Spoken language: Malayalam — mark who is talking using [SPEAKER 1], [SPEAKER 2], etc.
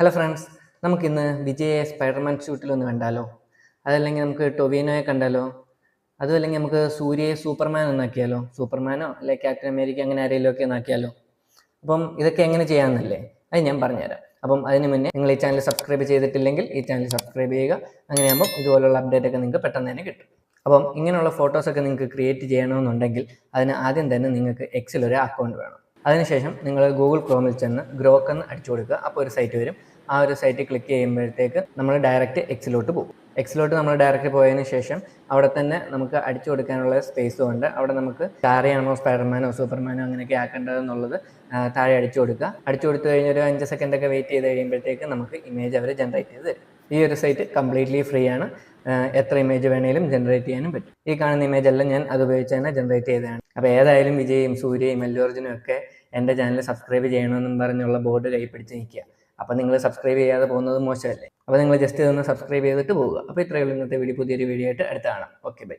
[SPEAKER 1] ഹലോ ഫ്രണ്ട്സ് നമുക്കിന്ന് വിജയെ സ്പൈഡർമാൻ ഷൂട്ടിലൊന്ന് കണ്ടാലോ? അതല്ലെങ്കിൽ നമുക്ക് ടൊവിനോയെ കണ്ടാലോ? അതും അല്ലെങ്കിൽ നമുക്ക് സൂര്യയെ സൂപ്പർമാൻ ഒന്നാക്കിയാലോ? സൂപ്പർമാനോ? അല്ലെ ക്യാപ്റ്റൻ അമേരിക്ക അങ്ങനെ ആരെങ്കിലും ഒക്കെ ഒന്നാക്കിയാലോ? അപ്പം ഇതൊക്കെ എങ്ങനെ ചെയ്യാമെന്നല്ലേ? അത് ഞാൻ പറഞ്ഞുതരാം. അപ്പം അതിന് മുന്നേ നിങ്ങൾ ഈ ചാനൽ സബ്സ്ക്രൈബ് ചെയ്തിട്ടില്ലെങ്കിൽ ഈ ചാനൽ സബ്സ്ക്രൈബ് ചെയ്യുക. അങ്ങനെയാകുമ്പോൾ ഇതുപോലുള്ള അപ്ഡേറ്റ് ഒക്കെ നിങ്ങൾക്ക് പെട്ടെന്ന് തന്നെ കിട്ടും. അപ്പം ഇങ്ങനെയുള്ള ഫോട്ടോസൊക്കെ നിങ്ങൾക്ക് ക്രിയേറ്റ് ചെയ്യണമെന്നുണ്ടെങ്കിൽ അതിന് ആദ്യം തന്നെ നിങ്ങൾക്ക് എക്സിലൊരു അക്കൗണ്ട് വേണം. അതിനുശേഷം നിങ്ങൾ ഗൂഗിൾ ക്രോമിൽ ചെന്ന് ഗ്രോക്ക് എന്ന് അടിച്ചു കൊടുക്കുക. അപ്പോൾ ഒരു സൈറ്റ് വരും. ആ ഒരു സൈറ്റ് ക്ലിക്ക് ചെയ്യുമ്പോഴത്തേക്ക് നമ്മൾ ഡയറക്റ്റ് എക്സിലോട്ട് പോകും. എക്സിലോട്ട് നമ്മൾ ഡയറക്റ്റ് പോയതിന് ശേഷം അവിടെ തന്നെ നമുക്ക് അടിച്ചു കൊടുക്കാനുള്ള സ്പേസും ഉണ്ട്. അവിടെ നമുക്ക് താരയാണോ സ്പൈഡർമാനോ സൂപ്പർമാനോ അങ്ങനെയൊക്കെ ആക്കേണ്ടതെന്നുള്ളത് താഴെ അടിച്ചു കൊടുക്കുക. അടിച്ചു കൊടുത്തു കഴിഞ്ഞ ഒരു അഞ്ച് സെക്കൻഡൊക്കെ വെയിറ്റ് ചെയ്ത് കഴിയുമ്പോഴത്തേക്ക് നമുക്ക് ഇമേജ് അവർ ജനറേറ്റ് ചെയ്ത് തരും. ഈ ഒരു സൈറ്റ് കംപ്ലീറ്റ്ലി ഫ്രീ ആണ്. എത്ര ഇമേജ് വേണേലും ജനറേറ്റ് ചെയ്യാനും പറ്റും. ഈ കാണുന്ന ഇമേജ് എല്ലാം ഞാൻ അത് ഉപയോഗിച്ച് തന്നെ ജനറേറ്റ് ചെയ്തതാണ്. അപ്പോൾ ഏതായാലും വിജയും സൂര്യയും അല്ലുഅർജുനും ഒക്കെ എന്റെ ചാനൽ സബ്സ്ക്രൈബ് ചെയ്യണമെന്നും പറഞ്ഞുള്ള ബോർഡ് കൈ പിടിച്ച് നിൽക്കുക. അപ്പോൾ നിങ്ങൾ സബ്സ്ക്രൈബ് ചെയ്യാതെ പോകുന്നത് മോശമല്ലേ? അപ്പോൾ നിങ്ങൾ ജസ്റ്റ് ഇതൊന്ന് സബ്സ്ക്രൈബ് ചെയ്തിട്ട് പോവുക. അപ്പോൾ ഇത്രയുള്ള ഇന്നത്തെ വീഡിയോ പുതിയൊരു വീഡിയോ ആയിട്ട് അടുത്ത കാണാം. Okay bye